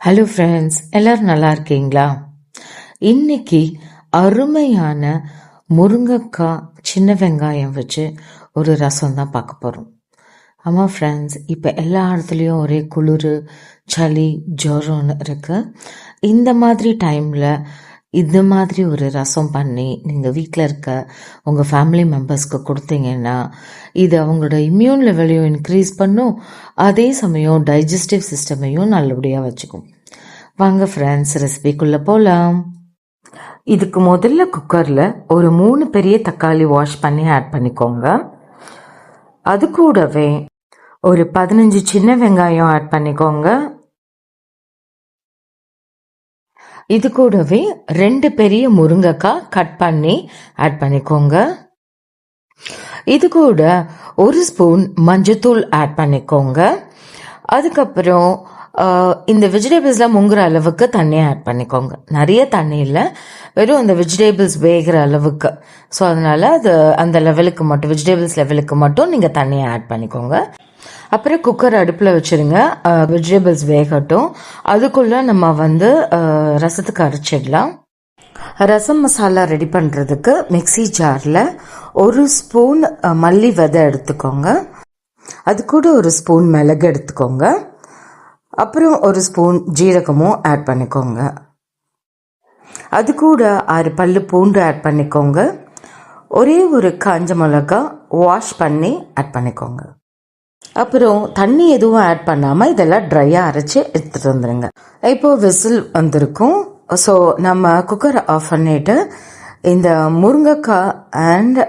Hello friends எல்லோரும் நல்லா இருக்கீங்களா? இன்னைக்கு அருமையான முருங்கைக்காய் சின்ன வெங்காயம் வச்சு ஒரு ரசம் தான் பார்க்க போகிறோம் ஆமாம் ஃப்ரெண்ட்ஸ் இப்போ எல்லா இடத்துலையும் ஒரே குளிர் சளி ஜுரம்னு இருக்கு. இந்த மாதிரி டைமில் இந்த மாதிரி ஒரு ரசம் பண்ணி நீங்கள் வீட்டில் இருக்க உங்கள் ஃபேமிலி மெம்பர்ஸ்க்கு கொடுத்தீங்கன்னா இது அவங்களோட இம்யூன் லெவலையும் இன்க்ரீஸ் பண்ணும். அதே சமயம் டைஜஸ்டிவ் சிஸ்டமையும் நல்லபடியாக வச்சுக்கும். வாங்க ஃப்ரெண்ட்ஸ் ரெசிபிக்குள்ளே போகலாம் இதுக்கு முதல்ல குக்கரில் ஒரு மூணு பெரிய தக்காளி வாஷ் பண்ணி ஆட் பண்ணிக்கோங்க. அது கூடவே ஒரு பதினஞ்சு சின்ன வெங்காயம் ஆட் பண்ணிக்கோங்க. இது கூடவே ரெண்டு பெரிய முருங்கைக்காய் கட் பண்ணி ஆட் பண்ணிக்கோங்க. இது கூட ஒரு ஸ்பூன் மஞ்சத்தூள் ஆட் பண்ணிக்கோங்க. அதுக்கப்புறம் இந்த வெஜிடபிள்ஸ்லாம் முங்குற அளவுக்கு தண்ணியை ஆட் பண்ணிக்கோங்க. நிறைய தண்ணி இல்லை வெறும் அந்த வெஜிடபிள்ஸ் வேகிற அளவுக்கு. ஸோ அதனால அது அந்த லெவலுக்கு மட்டும் வெஜிடபிள்ஸ் லெவலுக்கு மட்டும் நீங்கள் தண்ணியை ஆட் பண்ணிக்கோங்க. அப்புறம் குக்கர் அடுப்பில் வச்சுருங்க. வெஜிடபிள்ஸ் வேகட்டும். அதுக்குள்ளே நம்ம வந்து ரசத்துக்கு அரைச்சிடலாம். ரசம் மசாலா ரெடி பண்ணுறதுக்கு மிக்ஸி ஜாரில் ஒரு ஸ்பூன் மல்லி விதை எடுத்துக்கோங்க. அது கூட ஒரு ஸ்பூன் மிளகு எடுத்துக்கோங்க. அப்புறம் ஒரு ஸ்பூன் ஜீரகமும் ஆட் பண்ணிக்கோங்க. அது கூட ஆறு பல்லு பூண்டு ஆட் பண்ணிக்கோங்க. ஒரே ஒரு காஞ்ச மிளகா வாஷ் பண்ணி ஆட் பண்ணிக்கோங்க. அப்புறம் தண்ணி எதுவும் ஆட் பண்ணாமல் இதெல்லாம் ட்ரையாக அரைச்சி எடுத்துகிட்டு வந்துடுங்க இப்போ விசில் வந்திருக்கும். ஸோ நம்ம குக்கரை ஆஃப் பண்ணிட்டு இந்த முருங்கைக்காய் அண்ட்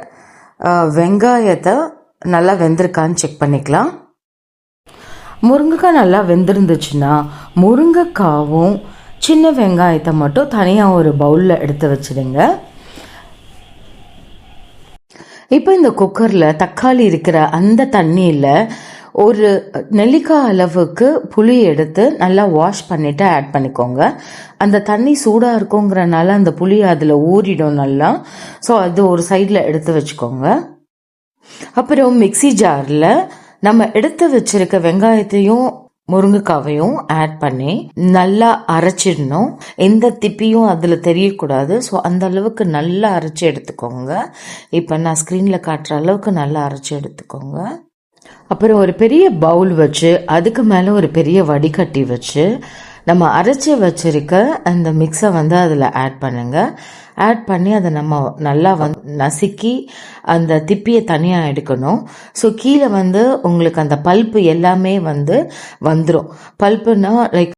வெங்காயத்தை நல்லா வெந்திருக்கான்னு செக் பண்ணிக்கலாம். முருங்கைக்காய் நல்லா வெந்திருந்துச்சுன்னா முருங்கைக்காவும் சின்ன வெங்காயத்தை மட்டும் தனியாக ஒரு பவுலில் எடுத்து வச்சுடுங்க. இப்போ இந்த குக்கரில் தக்காளி இருக்கிற அந்த தண்ணியில் ஒரு நெல்லிக்காய் அளவுக்கு புளி எடுத்து நல்லா வாஷ் பண்ணிவிட்டு ஆட் பண்ணிக்கோங்க. அந்த தண்ணி சூடாக இருக்குங்கிறனால அந்த புளி அதில் ஊறிடும் நல்லா. ஸோ அது ஒரு சைடில் எடுத்து வச்சுக்கோங்க. அப்புறம் மிக்ஸி ஜாரில் நம்ம எடுத்து வச்சிருக்க வெங்காயத்தையும் முருங்கைக்காவையும் ஆட் பண்ணி நல்லா அரைச்சிடணும். எந்த திப்பியும் அதில் தெரியக்கூடாது. ஸோ அந்த அளவுக்கு நல்லா அரைச்சி எடுத்துக்கோங்க. இப்போ நான் ஸ்க்ரீனில் காட்டுற அளவுக்கு நல்லா அரைச்சி எடுத்துக்கோங்க. அப்புறம் ஒரு பெரிய பவுல் வச்சு அதுக்கு மேலே ஒரு பெரிய வடிகட்டி வச்சு நம்ம அரைச்சி வச்சிருக்க அந்த மிக்ஸை வந்து அதில் ஆட் பண்ணுங்க. ஆட் பண்ணி அதை நம்ம நல்லா வந்து நசுக்கி அந்த திப்பியை தனியாக எடுக்கணும். ஸோ கீழே வந்து உங்களுக்கு அந்த பல்ப்பு எல்லாமே வந்து வந்துடும் பல்ப்புன்னா லைக்